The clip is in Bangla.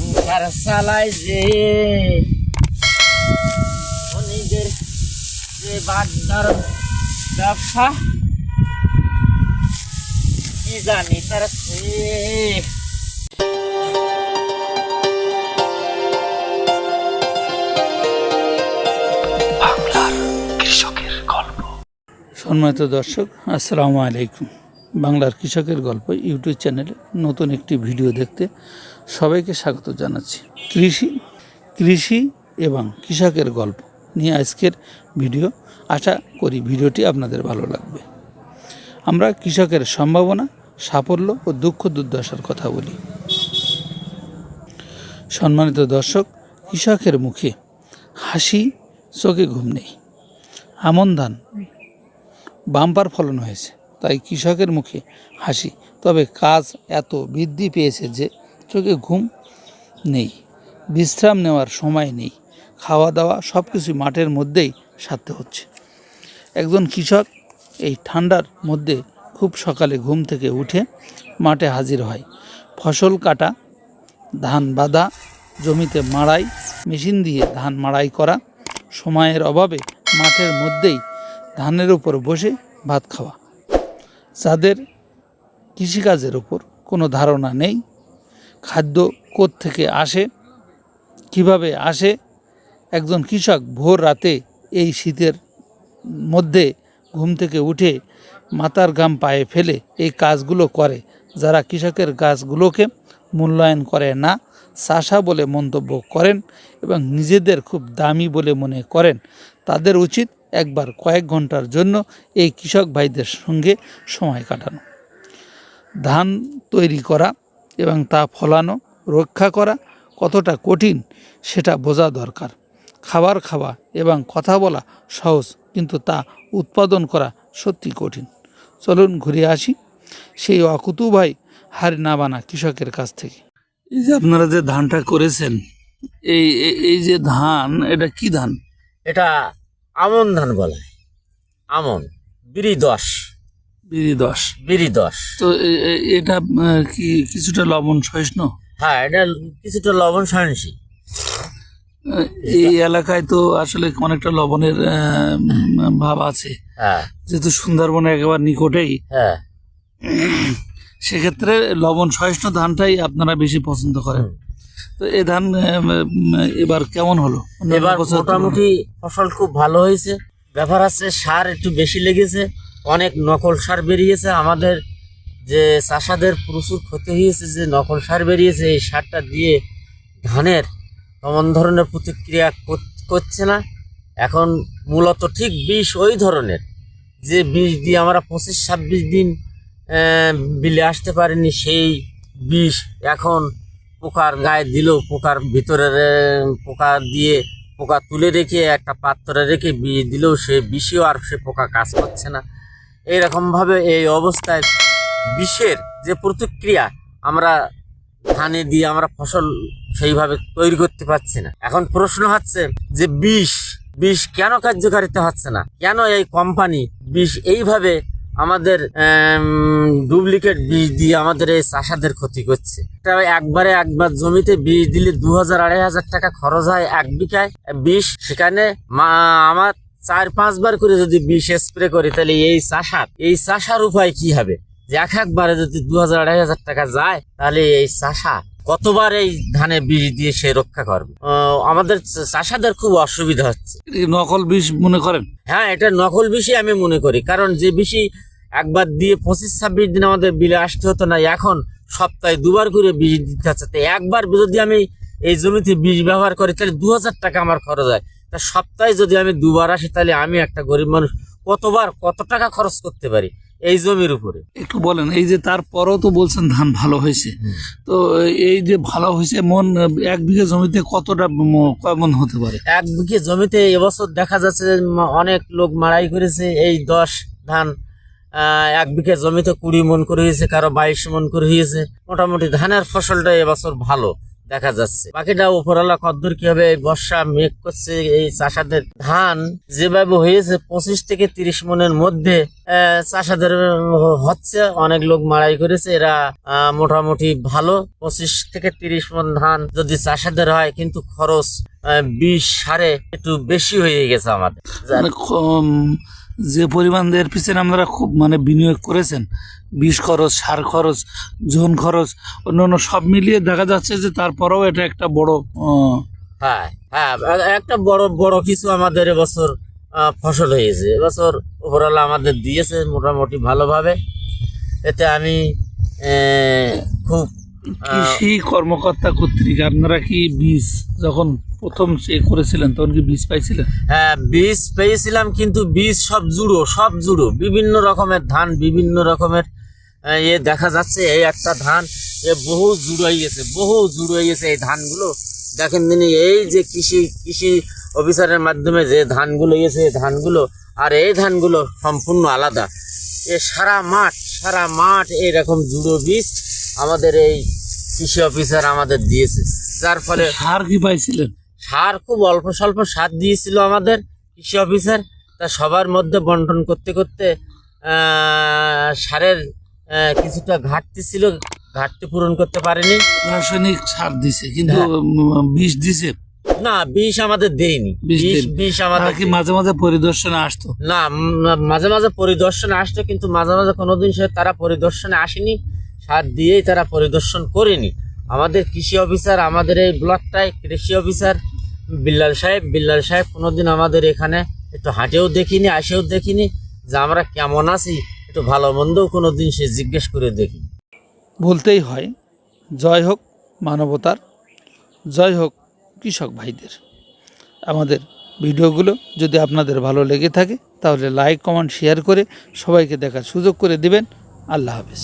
সংসার চালায় যে। ধনীদের যে বাগদার ব্যবসা কি জানি তার সম্মানিত দর্শক আসসালামু আলাইকুম। বাংলার কৃষকের গল্প ইউটিউব চ্যানেলে নতুন একটি ভিডিও দেখতে সবাইকে স্বাগত জানাচ্ছি। কৃষি কৃষি এবং কৃষকের গল্প নিয়ে আজকের ভিডিও। আশা করি ভিডিওটি আপনাদের ভালো লাগবে। আমরা কৃষকের সম্ভাবনা, সাফল্য ও দুঃখ দুর্দশার কথা বলি। সম্মানিত দর্শক, কৃষকের মুখে হাসি, চোখে ঘুম নেই। আমন ধান, বাম্পার ফলন হয়েছে। তাই কৃষকের মুখে হাসি। তবে কাজ এত বৃদ্ধি পেয়েছে যে চোখে ঘুম নেই, বিশ্রাম নেওয়ার সময় নেই খাওয়া দাওয়া সব কিছু মাঠের মধ্যেই সারতে হচ্ছে। একজন কৃষক এই ঠান্ডার মধ্যে খুব সকালে ঘুম থেকে উঠে মাঠে হাজির হয়। ফসল কাটা, ধান বাঁধা, জমিতে মাড়াই, মেশিন দিয়ে ধান মাড়াই করা, সময়ের অভাবে মাঠের মধ্যেই ধানের উপর বসে ভাত খাওয়া। যাদের কৃষিকাজের উপর কোনো ধারণা নেই, খাদ্য থেকে আসে, কীভাবে আসে, একজন কৃষক ভোর রাতে এই শীতের মধ্যে ঘুম থেকে উঠে মাথার ঘাম পায়ে ফেলে এই কাজগুলো করে। যারা কৃষকের গাছগুলোকে মূল্যায়ন করে না, চাষা বলে মন্তব্য করেন এবং নিজেদের খুব দামি বলে মনে করেন, তাদের উচিত একবার কয়েক ঘণ্টার জন্য এই কৃষক ভাইদের সঙ্গে সময় কাটানো। ধান তৈরি করা এবং তা ফলানো রক্ষা করা কতটা কঠিন সেটা বোঝা দরকার। খাবার খাওয়া এবং কথা বলা সহজ কিন্তু তা উৎপাদন করা সত্যি কঠিন। চলুন ঘুরে আসি সেই অকুতু ভাই হার না বানা কৃষকের কাছ থেকে। এই যে আপনারা যে ধানটা করেছেন এই এই- এই যে ধান এটা কি ধান? এটা আমন ধান বলা হয় আমন বিড়ি দশ। বিড়ি দশ। বিড়ি দশ। তো এটা কি কিছুটা লবণ সহিষ্ণু? হ্যাঁ এটা কিছুটা লবণ সহনশীল এই এলাকায় তো আসলে অনেকটা লবণের ভাব আছে। হ্যাঁ। যেহেতু সুন্দরবনের একেবারে নিকটেই হ্যাঁ। সেক্ষেত্রে লবণ সহিষ্ণু ধানটাই আপনারা বেশি পছন্দ করেন। তো এই ধান এবার কেমন হলো? এবার মোটামুটি ফসল খুব ভালো হয়েছে। ব্যাপার আছে সার একটু বেশি লেগেছে। অনেক নকল সার বেরিয়েছে। আমাদের যে চাষাদের প্রচুর ক্ষতি হয়েছে যে নকল সার বেরিয়েছে এই সারটা দিয়ে ধানের তেমন ধরনের প্রতিক্রিয়া করছে না। এখন মূলত ঠিক বিষ ওই ধরনের। যে বিষ দিয়ে আমরা পঁচিশ ছাব্বিশ দিন বিলে আসতে পারিনি সেই বিষ এখন পোকার গায়ে দিলেও পোকার ভিতরে, পোকা দিয়ে পোকা তুলে রেখে একটা পাত্রে রেখে বিষ দিলেও সে বিষেও আর সে পোকা কাজ করছে না। এইরকমভাবে এই অবস্থায় বিষের যে প্রতিক্রিয়া আমরা ধানে দিয়ে আমরা ফসল সেইভাবে তৈরি করতে পারছি না। এখন প্রশ্ন হচ্ছে যে বিষ বিষ কেন কার্যকারিতা হচ্ছে না? কেন এই কোম্পানি বিষ এইভাবে আমাদের ডুপ্লিকেট বীজ দিয়ে আমাদের এই চাষাদের ক্ষতি করছে। এটা একবারে একবার জমিতে বীজ দিলে দু হাজার আড়াই হাজার টাকা খরচ হয় এক বিঘায়। বিষ সেখানে মা- আমার চার পাঁচবার করে যদি বিষ স্প্রে করি তাহলে এই চাষার এই চাষার উপায় কি হবে? যে এক একবারে যদি দু হাজার আড়াই হাজার টাকা যায় তাহলে এই চাষা কতবার এই ধানে বীজ দিয়ে সে রক্ষা করবে? আমাদের চাষাদের খুব অসুবিধা হচ্ছে। নকল বিষ মনে করেন? হ্যাঁ এটা নকল বিষই আমি মনে করি। কারণ যে বিষই একবার দিয়ে পঁচিশ ছাব্বিশ দিন আমাদের বিলে আসতে হতো না এখন সপ্তাহে দুবার করে বীজ দিতে হচ্ছে। তো একবার যদি আমি এই জমিতে বীজ ব্যবহার করি তাহলে দু হাজার টাকা আমার খরচ হয়। তা সপ্তাহে যদি আমি দুবার আসি তাহলে আমি একটা গরিব মানুষ কতবার কত টাকা খরচ করতে পারি এই জমির উপরে? একটু বলেন এই যে তারপরও তো বলছেন ধান ভালো হয়েছে। তো এই যে ভালো হয়েছে মন এক বিঘা জমিতে কতটা ম- কয় মন হতে পারে? এক বিঘে জমিতে এবছর দেখা যাচ্ছে অনেক লোক মাড়াই করেছে এই দশ ধান এক বিঘে জমিতে কুড়ি মন করে হয়েছে, কারও বাইশ মন করে হয়েছে। মোটামুটি ধানের ফসলটা এবছর ভালো, দেখা যাচ্ছে। বাকিটা উপরওয়ালা কদ্দূর কি হবে বর্ষা মেঘ করছে, এই চাষাদের ধান যেভাবে হয়েছে, পঁচিশ থেকে তিরিশ মনের মধ্যে চাষাদের হচ্ছে, অনেক লোক মাড়াই করেছে, এরা মোটামুটি ভালো। পঁচিশ থেকে তিরিশ মন ধান যদি চাষাদের হয়, কিন্তু খরচ বিষ সারে একটু বেশি হয়ে গেছে আমাদের। মানে যে পরিমাণ এর পিছনে আমরা খুব মানে বিনিয়োগ করেছেন, বিষ খরচ, সার খরচ, জোন খরচ অন্যান্য সব মিলিয়ে দেখা যাচ্ছে যে তারপরেও এটা একটা বড় হ্যাঁ হ্যাঁ একটা বড় বড় কিছু আমাদের এবছর ফসল হয়েছে। এবছর উপরওয়ালা আমাদের দিয়েছে মোটামুটি ভালোভাবে। এতে আমি খুব কৃষি কর্মকর্তা কর্তৃক আপনারা কি বীজ যখন প্রথম সে করেছিলেন তখন কি বীজ পাইছিলেন? হ্যাঁ বীজ পেয়েছিলাম কিন্তু বীজ সব জুড়ো সব জুড়ো। বিভিন্ন রকমের ধান বিভিন্ন রকমের এ দেখা যাচ্ছে এই একটা ধান এ বহু জুড়ো হয়ে গেছে বহু জুড়ো হয়ে গেছে এই ধানগুলো। দেখেন দিনই এই যে কৃষি কৃষি অফিসারের মাধ্যমে যে ধানগুলো গেছে এই ধানগুলো আর এই ধানগুলো সম্পূর্ণ আলাদা। এ সারা মাঠ সারা মাঠ এইরকম জুড়ো বীজ আমাদের এই কৃষি অফিসার আমাদের দিয়েছে। যার ফলে সার কি পাইছিলেন? সার খুব অল্প স্বল্প সার দিয়েছিল আমাদের কৃষি অফিসার। তা সবার মধ্যে বন্টন করতে করতে সারের কিছুটা ঘাটতি ছিল। ঘাটতি পূরণ করতে পারেনি। রাসায়নিক সার দিছে কিন্তু হ্যাঁ। বিষ দিছে? না বিষ আমাদের দেয়নি। বিষ বিষ দেয়নি। বিষ আমাদের কি মাঝে মাঝে পরিদর্শনে আসতো? না মাঝে মাঝে পরিদর্শনে আসতো কিন্তু মাঝে মাঝে কোনোদিন সে তারা পরিদর্শনে আসেনি। সার দিয়েই তারা পরিদর্শন করেনি। আমাদের কৃষি অফিসার, আমাদের এই ব্লকটায় কৃষি অফিসার বিল্লাল সাহেব বিল্লাল সাহেব কোনোদিন আমাদের এখানে একটু হাঁটেও দেখিনি, আসেও দেখিনি, যে আমরা কেমন আছি, একটু ভালো মন্দও কোনো দিন সে জিজ্ঞেস করে দেখি বলতেই হয়, জয় হোক মানবতার, জয় হোক কৃষক ভাইদের। আমাদের ভিডিওগুলো যদি আপনাদের ভালো লেগে থাকে, তাহলে লাইক, কমেন্ট, শেয়ার করে সবাইকে দেখার সুযোগ করে দিবেন। আল্লাহ হাফেজ।